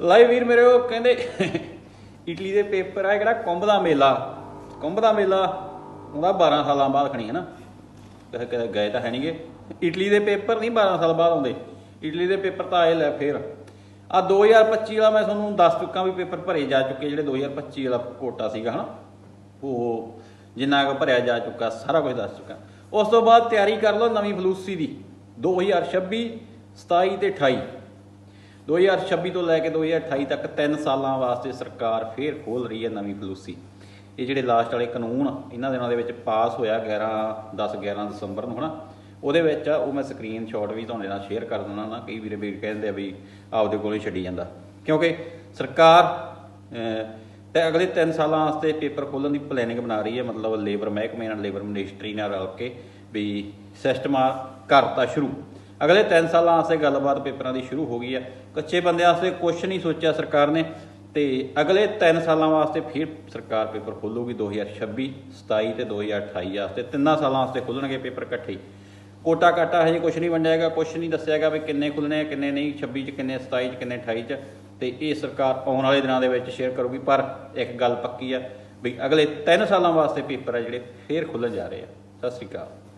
ਲਾਈ ਵੀਰ ਮੇਰੇ ਉਹ ਕਹਿੰਦੇ, ਇਟਲੀ ਦੇ ਪੇਪਰ ਆ ਜਿਹੜਾ ਕੁੰਭ ਦਾ ਮੇਲਾ। ਕੁੰਭ ਦਾ ਮੇਲਾ, ਉਹਦਾ 12 ਸਾਲਾਂ ਬਾਅਦ ਖਣੀ ਹੈ ਨਾ। ਕਦੇ ਕਦੇ ਗਏ ਤਾਂ ਹੈ ਨਹੀਂਗੇ। ਇਟਲੀ ਦੇ ਪੇਪਰ ਨਹੀਂ 12 ਸਾਲ ਬਾਅਦ ਆਉਂਦੇ। ਇਟਲੀ ਦੇ ਪੇਪਰ ਤਾਂ ਆਏ ਲੈ ਫੇਰ। ਆ 2025 ਵਾਲਾ ਮੈਂ ਤੁਹਾਨੂੰ ਦੱਸ ਚੁੱਕਾ ਵੀ ਪੇਪਰ ਭਰੇ ਜਾ ਚੁੱਕੇ ਜਿਹੜੇ 2025 ਵਾਲਾ ਕੋਟਾ ਸੀਗਾ, ਹਨਾ। ਉਹ ਜਿੰਨਾ ਕੁ ਭਰਿਆ ਜਾ ਚੁੱਕਾ, ਸਾਰਾ ਕੁਝ ਦੱਸ ਚੁੱਕਾ। ਉਸ ਤੋਂ ਬਾਅਦ ਤਿਆਰੀ ਕਰ ਲਓ ਨਵੀਂ ਫਲੂਸੀ ਦੀ 2026 27 ਤੇ 28 2026 ਤੋਂ ਲੈ ਕੇ 2028 ਤੱਕ 3 ਸਾਲਾਂ ਵਾਸਤੇ ਸਰਕਾਰ ਫੇਰ ਖੋਲ ਰਹੀ ਹੈ ਨਵੀਂ ਫਲੂਸੀ ਇਹ ਜਿਹੜੇ ਲਾਸਟ ਵਾਲੇ ਕਾਨੂੰਨ ਇਹਨਾਂ ਦਿਨਾਂ ਦੇ ਵਿੱਚ ਪਾਸ ਹੋਇਆ 11 10 11 ਦਸੰਬਰ ਨੂੰ ਹਨਾ? ਉਹਦੇ ਵਿੱਚ ਆ, ਉਹ ਮੈਂ ਸਕਰੀਨਸ਼ਾਟ ਵੀ ਤੁਹਾਡੇ ਨਾਲ ਸ਼ੇਅਰ ਕਰ ਦਿੰਦਾ ਨਾ ਕਈ ਵੀਰੇ ਵੀਰ ਕਹਿੰਦੇ ਆ ਵੀ ਆਪਦੇ ਕੋਲ ਹੀ ਛੱਡੀ ਜਾਂਦਾ। ਕਿਉਂਕਿ ਸਰਕਾਰ ਤੇ ਅਗਲੇ 3 ਸਾਲਾਂ ਵਾਸਤੇ ਪੇਪਰ ਖੋਲਣ ਦੀ ਪਲੈਨਿੰਗ ਬਣਾ ਰਹੀ ਹੈ ਮਤਲਬ ਲੇਬਰ ਮਹਿਕਮੇ ਨਾਲ ਲੇਬਰ ਮਿਨਿਸਟਰੀ ਨਾਲ ਰਲ ਕੇ ਵੀ ਸਿਸਟਮ ਕਰਤਾ ਸ਼ੁਰੂ। ਅਗਲੇ 3 ਸਾਲਾਂ ਵਾਸਤੇ ਗੱਲਬਾਤ ਪੇਪਰਾਂ ਦੀ ਸ਼ੁਰੂ ਹੋ ਗਈ ਹੈ ਕੱਚੇ ਬੰਦਿਆਂ ਵਾਸਤੇ ਕੁਝ ਨਹੀਂ ਸੋਚਿਆ ਸਰਕਾਰ ਨੇ ਤੇ ਅਗਲੇ 3 ਸਾਲਾਂ ਵਾਸਤੇ ਫਿਰ ਸਰਕਾਰ ਪੇਪਰ ਖੋਲੂਗੀ 2026 27 ਤੇ 2028 ਵਾਸਤੇ। ਤਿੰਨਾਂ ਸਾਲਾਂ ਵਾਸਤੇ ਖੁੱਲਣਗੇ ਪੇਪਰ ਇਕੱਠੇ। ਕੋਟਾ ਕਾਟਾ ਹਜੇ ਕੁਝ ਨਹੀਂ ਵੰਡਿਆਗਾ ਕੁਝ ਨਹੀਂ ਦੱਸਿਆਗਾ ਵੀ ਕਿੰਨੇ ਖੁੱਲਣੇ ਆ, ਕਿੰਨੇ ਨਹੀਂ 26 ਚ ਕਿੰਨੇ 27 ਚ ਕਿੰਨੇ 28 ਚ। ਤੇ ਇਹ ਸਰਕਾਰ ਆਉਣ ਵਾਲੇ ਦਿਨਾਂ ਦੇ ਵਿੱਚ ਸ਼ੇਅਰ ਕਰੂਗੀ, ਪਰ ਇੱਕ ਗੱਲ ਪੱਕੀ ਆ ਵੀ ਅਗਲੇ 3 ਸਾਲਾਂ ਵਾਸਤੇ ਪੇਪਰ ਆ ਜਿਹੜੇ, ਫੇਰ ਖੁੱਲਣ ਜਾ ਰਹੇ ਆ। ਸਤਿ ਸ਼੍ਰੀ ਅਕਾਲ।